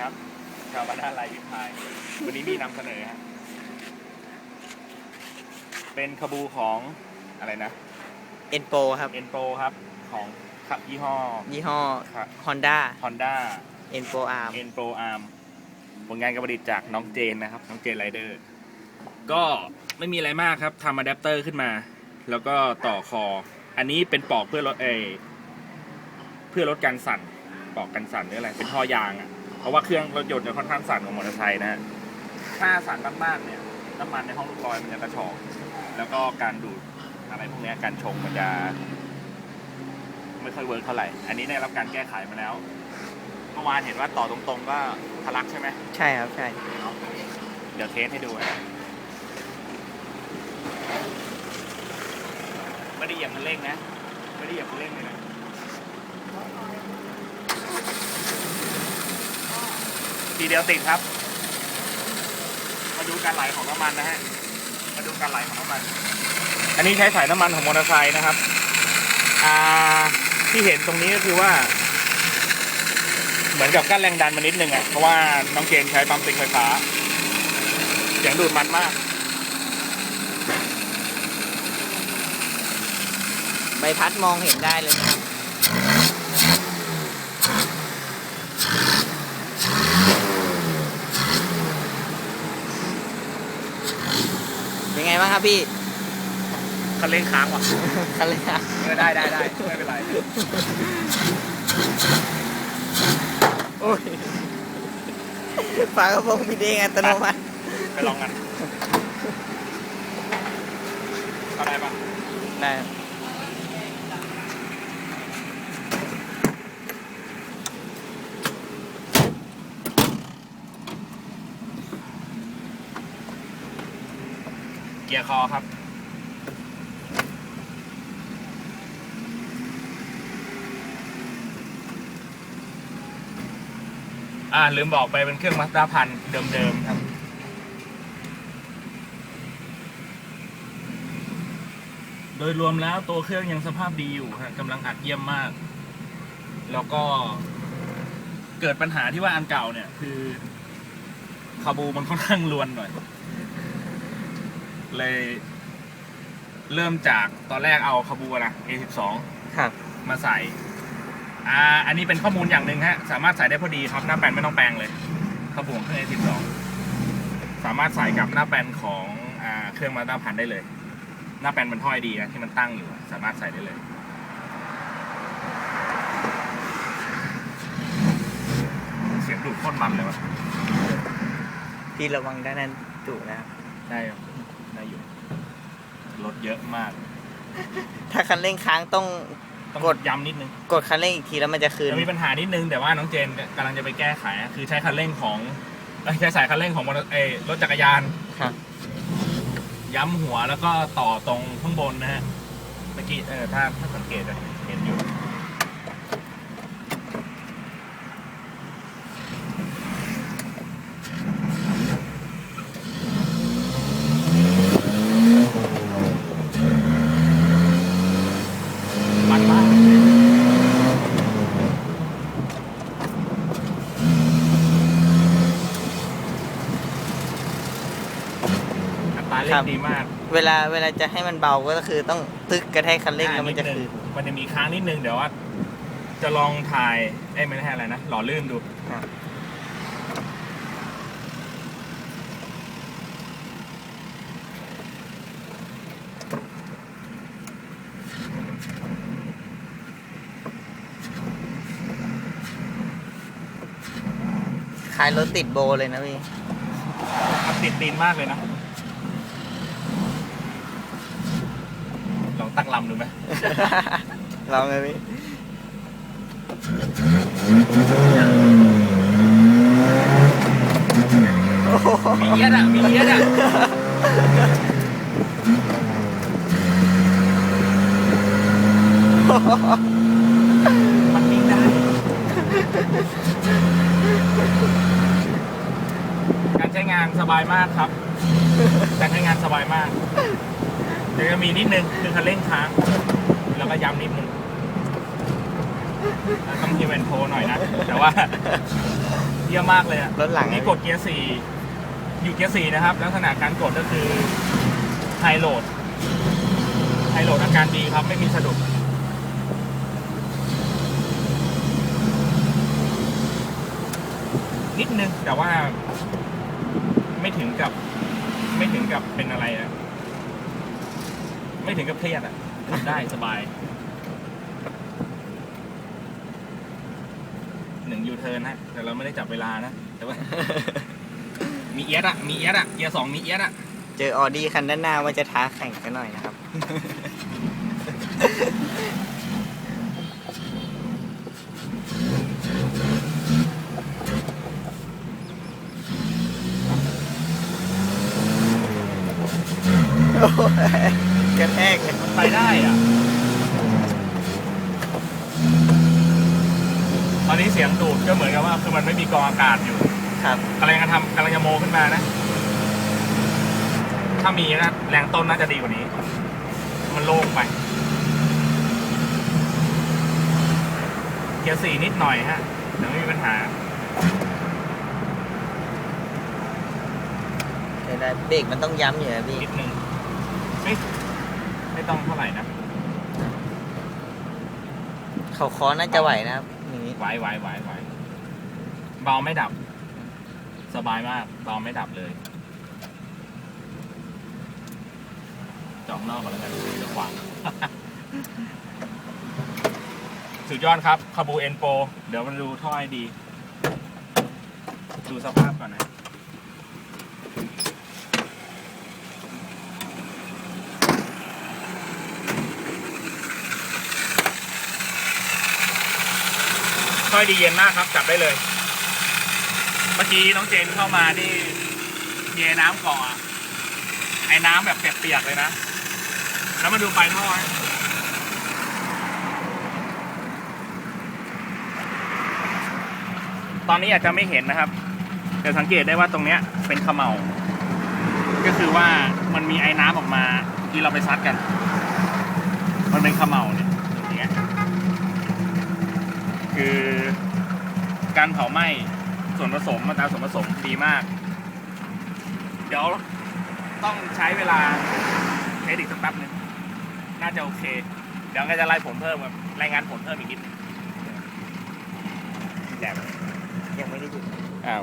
ครับชาวบ้านด้านไรวิพาย วันนี้มีนำเสนอฮะเป็นขบูของอะไรนะเอ็นโปครับเอ็นโปครับของขับยี่ห้อยี่ห้อครับ Honda Honda เอ็นโปอาร์มเอ็นโปอาร์มผลงานการประดิษฐ์จากน้องเจนนะครับน้องเจนไรเดอร์ก็ไม่มีอะไรมากครับทำอะแดปเตอร์ขึ้นมา แล้วก็ต่อคอ อันนี้เป็นปลอกเพื่อลดเออเพื่อลดการสั่นปลอกกันสั่นหรืออะไรเป็นท่อยางอะ เพราะว่าเครื่องรถยนต์จะค่อนข้างสั่นกว่ามอเตอร์ไซค์นะฮะถ้าสั่นมากๆเนี่ยน้ำมันในห้องลูกลอยมันจะกระชอกแล้วก็การดูดอะไรพวกเนี้ยการชงมันจะ ไม่ค่อยเวิร์กเท่าไหร่ อันนี้ได้รับการแก้ไขมาแล้ว เมื่อวานเห็นว่าต่อตรงๆก็ทะลักใช่ไหมใช่ครับใช่ เดี๋ยวเทสให้ดูนะไม่ได้เหยียบมันเร่งนะ ไม่ได้เหยียบมันเร่งเลยนะ ทีเดียวติดครับ มาดูการไหลของน้ำมันนะฮะ มาดูการไหลของน้ำมัน อันนี้ใช้สายน้ำมันของมอเตอร์ไซค์นะครับ อ่า ที่เห็นตรงนี้ก็คือว่า เหมือนกับกั้นแรงดันมานิดนึงอะ เพราะว่าน้องเจนใช้ปั๊มติ๊กไฟฟ้า เสียงดูดมันมาก ใบพัดมองเห็นได้เลยนะครับ เป็นไงบ้างครับ พี่คันเร่งค้างว่ะคันเลยอะเออได้ได้ได้ไม่เป็นไรโอ้ยฝากระโปรงปิดเองอัตโนมัติไปลองกันเข้าได้ปะได้ เกียร์คอครับ อ่าลืมบอกไปเป็นเครื่องมาสดาพันเดิมๆครับโดยรวมแล้วตัวเครื่องยังสภาพดีอยู่ฮะกำลังอัดเยี่ยมมาก แล้วก็เกิดปัญหาที่ว่าอันเก่าเนี่ย คือคาบูมันค่อนข้างลวนหน่อย เลย เริ่มจากตอนแรกเอาคาบูนะ A12 ครับมาใส่ อ่า อันนี้เป็นข้อมูลอย่างหนึ่งฮะ สามารถใส่ได้พอดีครับ หน้าแปลนไม่ต้องแปลงเลยคาบูของเครื่อง A12 สามารถใส่กับหน้าแปลนของอ่าเครื่องมาด้าพันได้เลย หน้าแปลนมันห้อยดีนะที่มันตั้งอยู่ สามารถใส่ได้เลย เสียงดูดโคตรมันเลยวะพี่ระวังด้านนั้นจุนะครับ ได้อยู่ได้อยู่ รถเยอะมาก ถ้าคันเร่งค้างต้อง ต้องกกดดย้ำนิดนึงกดคันเร่งอีกทีแล้วมันจะคืน จะมีปัญหานิดนึงแต่ว่าน้องเจนกำลังจะไปแก้ไขอะคือใช้คันเร่งของเอ้ยใช้สายคันเร่งของมอเตอร์เอยรถจักรยาน ครับ ย้ำหัวแล้วก็ต่อตรงข้างบนนะฮะเมื่อกี้เออถ้าถ้าสังเกตจะเห็นอยู่ มันมาก อัตราเร่งดีมากเวลาเวลาจะให้มันเบาก็คือต้องตึกกระแทกคันเร่งแล้วมันจะคืน มันจะมีค้างนิดนึงเดี๋ยวว่า จะลองถ่ายเอ้ยไม่ใช่อะไรนะ หล่อลื่นดู ครับขายรถติดโบเลยนะพี่มันติดตีนมากเลยนะ ลอง ตั้งลำดูไหมลองเลยพี่มีเยียดอะมีเยียดอะมันวิ่งได้ การใช้งานสบายมากครับ การใช้งานสบายมาก เดี๋ยวจะมีนิดนึงคือคันเร่งค้าง แล้วก็ย้ำนิดนึงต้องทีเวนโทรหน่อยนะ แต่ว่าเยี่ยมมากเลยอะรถหลังนี่กดเกียร์สี่อยู่เกียร์สี่นะครับ ลักษณะการกดก็คือไฮโหลดไฮโหลดอาการดีครับ ไม่มีสะดุดนิดนึงแต่ว่า ไม่ถึงกับ ไม่ถึงกับเป็นอะไรอะ ไม่ถึงกับเครียดอะทำได้สบายหนึ่งยูเทิร์นฮะแต่เราไม่ได้จับเวลานะแต่ว่า มีเอียดอะมีเอียดอะเกียร์สองมีเอียดอะเจอออดี้คันด้านหน้าว่าจะท้าแข่งกันหน่อยนะครับโอ้ย กระแทกเลยไปได้อะตอนนี้เสียงดูดก็เหมือนกับว่า คือมันไม่มีกรองอากาศอยู่ครับกำลังจะทำกำลังจะโมขึ้นมานะ ถ้ามีนะแรงต้นน่าจะดีกว่านี้ มันโล่งไป เกียร์สี่นิดหน่อยฮะแต่ไม่มีปัญหาเดี๋ยวนะเบรกมันต้องย้ำอยู่นะพี่นิดนึงไม่ ไม่ต้องเท่าไหร่นะเขาคอน่าจะไหวนะครับอย่างนี้ไหวไหวไหวไหวเบาไม่ดับ สบายมากเบาไม่ดับเลยจอกนอกก่อนแล้วกันเดี๋ยวขวางสุดยอดครับคาบูเอ็นโปเดี๋ยวมันดูท่อให้ดี ดูสภาพก่อนนะ ค่อยดีเย็นมากครับจับได้เลย เมื่อกี้น้องเจนเข้ามาที่เยน้ำก่อนไอ้น้ำแบบเปียกๆเลยนะ แล้วมาดูปลายท่อตอนนี้อาจจะไม่เห็นนะครับแต่สังเกตได้ว่าตรงเนี้ยเป็นขมเหลาก็คือว่ามันมีไอ้น้ำออกมาที่เราไปซัดกัน มันเป็นขมเหลาเนี่างเงี้ย คือการเผาไหม้ส่วนผสมมาตราส่วนผสมดีมาก เดี๋ยวต้องใช้เวลาเทสอีกสักแป๊บหนึงน่าจะโอเค เดี๋ยวก็จะไล่ผลเพิ่มครับรายงานผลเพิ่มอีกนิดนึงแหลมยังไม่ได้หยุดอ้าว